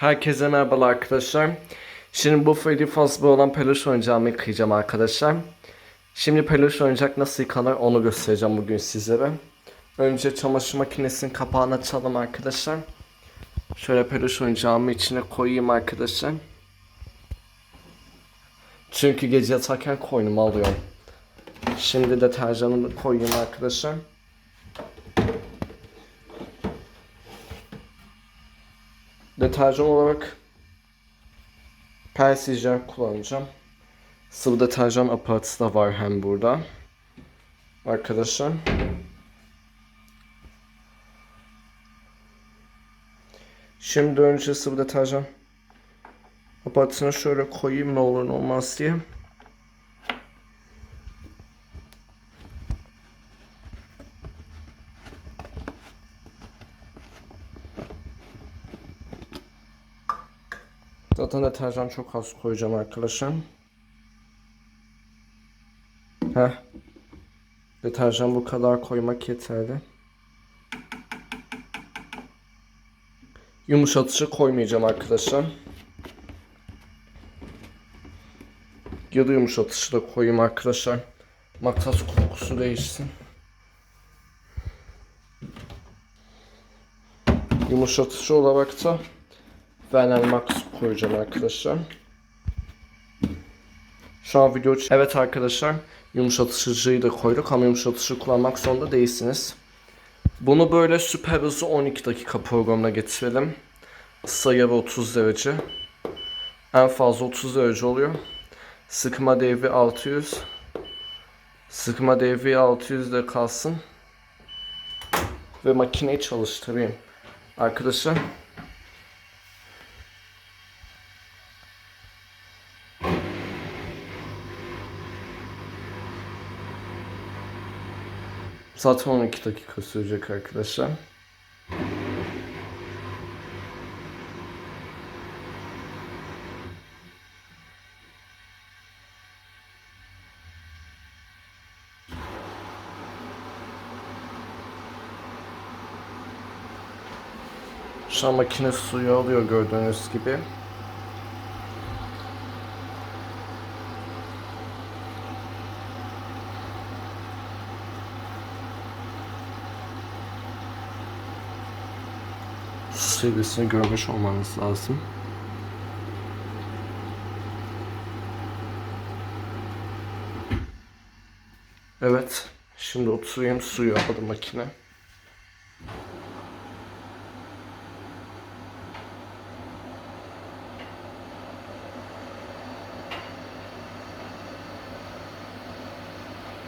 Herkese merhaba arkadaşlar. Şimdi bu Freddy Fazbear olan peluş oyuncağımı yıkayacağım arkadaşlar. Şimdi peluş oyuncak nasıl yıkanır onu göstereceğim bugün sizlere. Önce çamaşır makinesinin kapağını açalım arkadaşlar. Şöyle peluş oyuncağımı içine koyayım arkadaşlar. Çünkü gece yatarken koynuma alıyorum. Şimdi deterjanını koyayım arkadaşlar. Deterjan olarak Persijen kullanacağım. Sıvı deterjan aparatı da var hem burada. Arkadaşlar. Şimdi önce sıvı deterjan aparatını şöyle koyayım ne olur ne olmaz diye. Zaten deterjan çok az koyacağım arkadaşlar. Heh. Deterjan bu kadar koymak yeterli. Yumuşatıcı koymayacağım arkadaşlar. Ya da yumuşatıcı da koyayım arkadaşlar. Makas kokusu değişsin. Yumuşatıcı olarak da Vernal Max koyacağım arkadaşlar. Şu an video Evet arkadaşlar yumuşatıcıyı da koyduk ama yumuşatıcı kullanmak zorunda değilsiniz. Bunu böyle süper hızlı 12 dakika programına getirelim. Sayarı 30 derece. En fazla 30 derece oluyor. Sıkma devri 600. Sıkma devri 600 de kalsın. Ve makineyi çalıştırayım. Arkadaşlar Zaten 12 dakika sürecek arkadaşlar. Şu an makine suyu alıyor gördüğünüz gibi. Seviyesini görmüş olmanız lazım. Evet. Şimdi oturayım suyu aldı makine.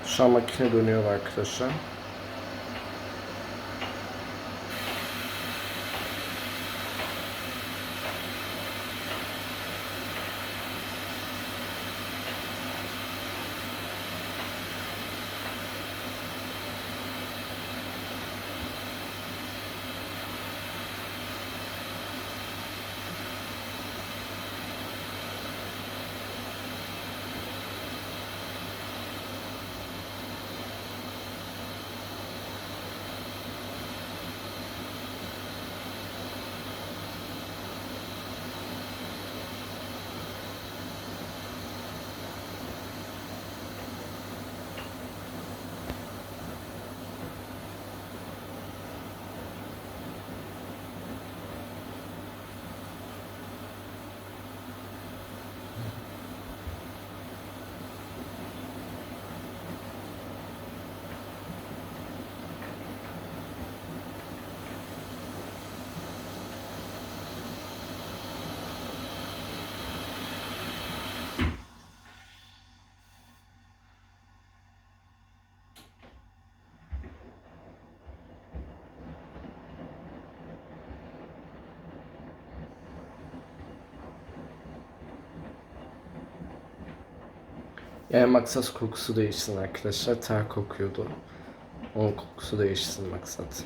Şu an makine dönüyor arkadaşlar. Yani maksat kokusu değişsin arkadaşlar. Ter kokuyordu. Onun kokusu değişsin maksat.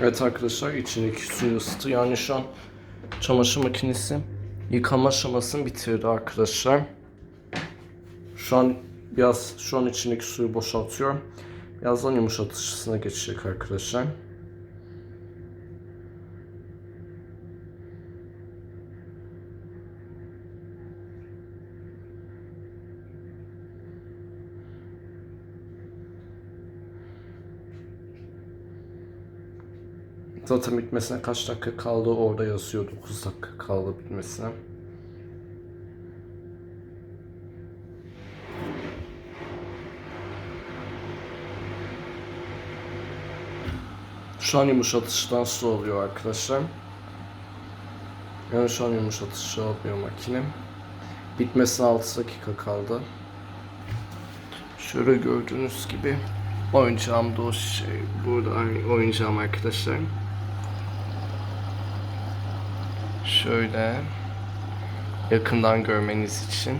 Evet arkadaşlar içindeki suyu ısıtı. Yani şu an çamaşır makinesi yıkama aşamasını bitirdi arkadaşlar. Şu an biraz şu an içindeki suyu boşaltıyorum. Birazdan yumuşatışına geçecek arkadaşlar. Zaten bitmesine kaç dakika kaldı orada yazıyor 9 dakika kaldı bitmesine. Şu an yumuşatıştan su alıyor arkadaşlar. Yani şu an yumuşatışı alıyor makine. Bitmesine 6 dakika kaldı. Şöyle gördüğünüz gibi oyuncağım da o şey. Burada oyuncağım arkadaşlar. Şöyle yakından görmeniz için.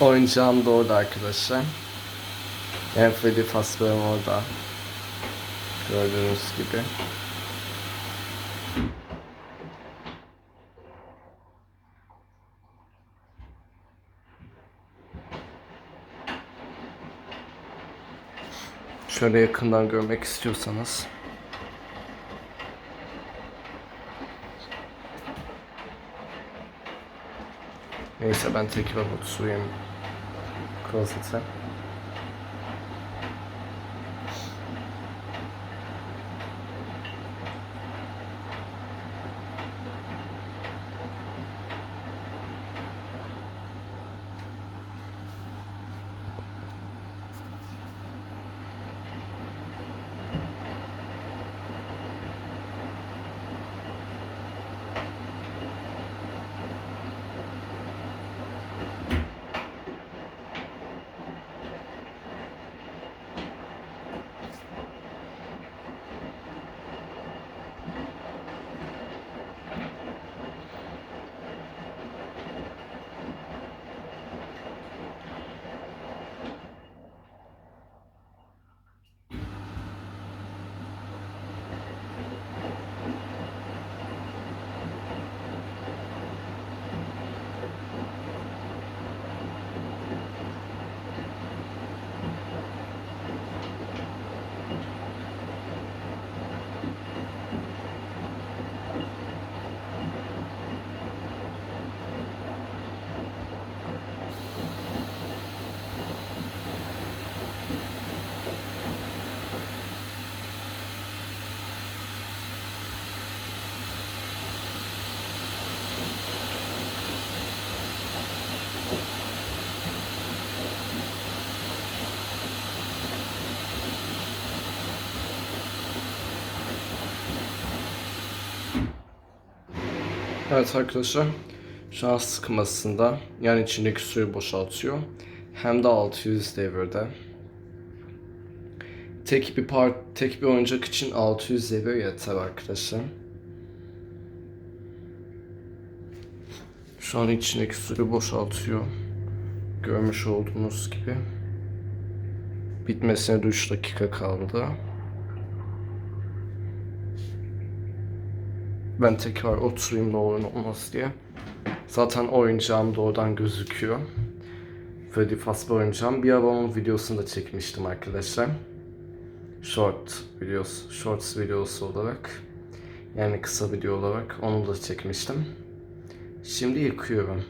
Oyuncağım da orada arkadaşlar. Yani Freddy Fazbear'ım orada. Gördüğünüz gibi. Şöyle yakından görmek istiyorsanız. Neyse ben tekrar oturayım klozete. Evet arkadaşlar şu an sıkmasında yani içindeki suyu boşaltıyor. Hem de 600 devirde. Tek bir part, tek bir oyuncak için 600 devir yeter arkadaşlar. Şu an içindeki suyu boşaltıyor. Görmüş olduğunuz gibi. Bitmesine de 3 dakika kaldı. Ben tekrar oturayım olur ne olmaz diye. Zaten oyuncağım da oradan gözüküyor. Freddy Fazbear oyuncağım. Bir ara onun videosunu da çekmiştim arkadaşlar. Short videos, shorts videosu olarak. Yani kısa video olarak onu da çekmiştim. Şimdi yıkıyorum.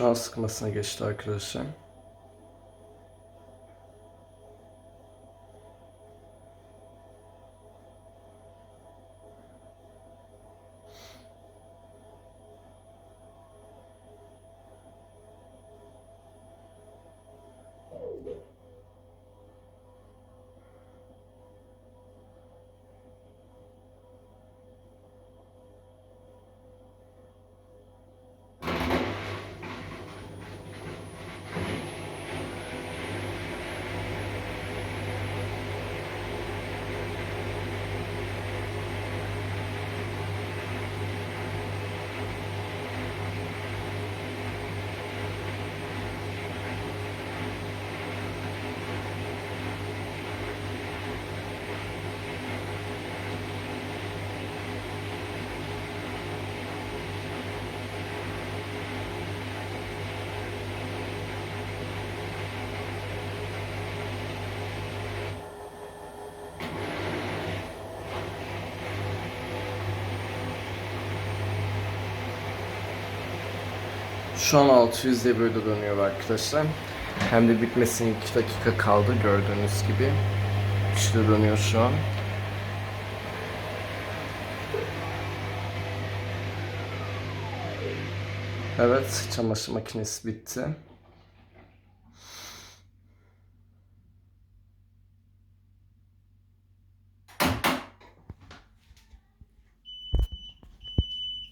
Şu an sıkmasına geçti arkadaşlar. Şu an 600 diye böyle dönüyor arkadaşlar. Hem de bitmesine 2 dakika kaldı gördüğünüz gibi. İşte dönüyor şu an. Evet, çamaşır makinesi bitti.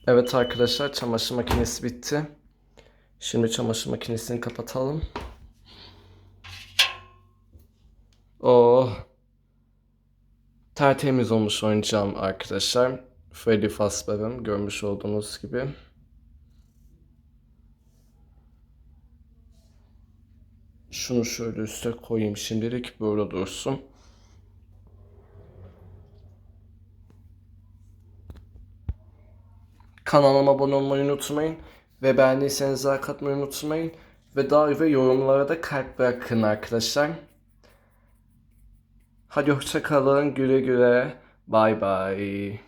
Evet arkadaşlar, çamaşır makinesi bitti. Şimdi çamaşır makinesini kapatalım. Oh. Tertemiz olmuş oyuncağım arkadaşlar. Freddy Fazbear'ın görmüş olduğunuz gibi. Şunu şöyle üste koyayım şimdilik böyle dursun. Kanalıma abone olmayı unutmayın. Ve beğendiyseniz like atmayı unutmayın. Ve daha ve yorumlara da kalp bırakın arkadaşlar. Hadi hoşça kalın. Güle güle. Bye bye.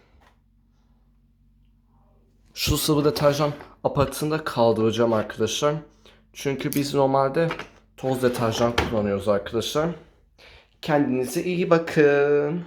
Şu sıvı deterjan aparatını kaldıracağım arkadaşlar. Çünkü biz normalde toz deterjan kullanıyoruz arkadaşlar. Kendinize iyi bakın.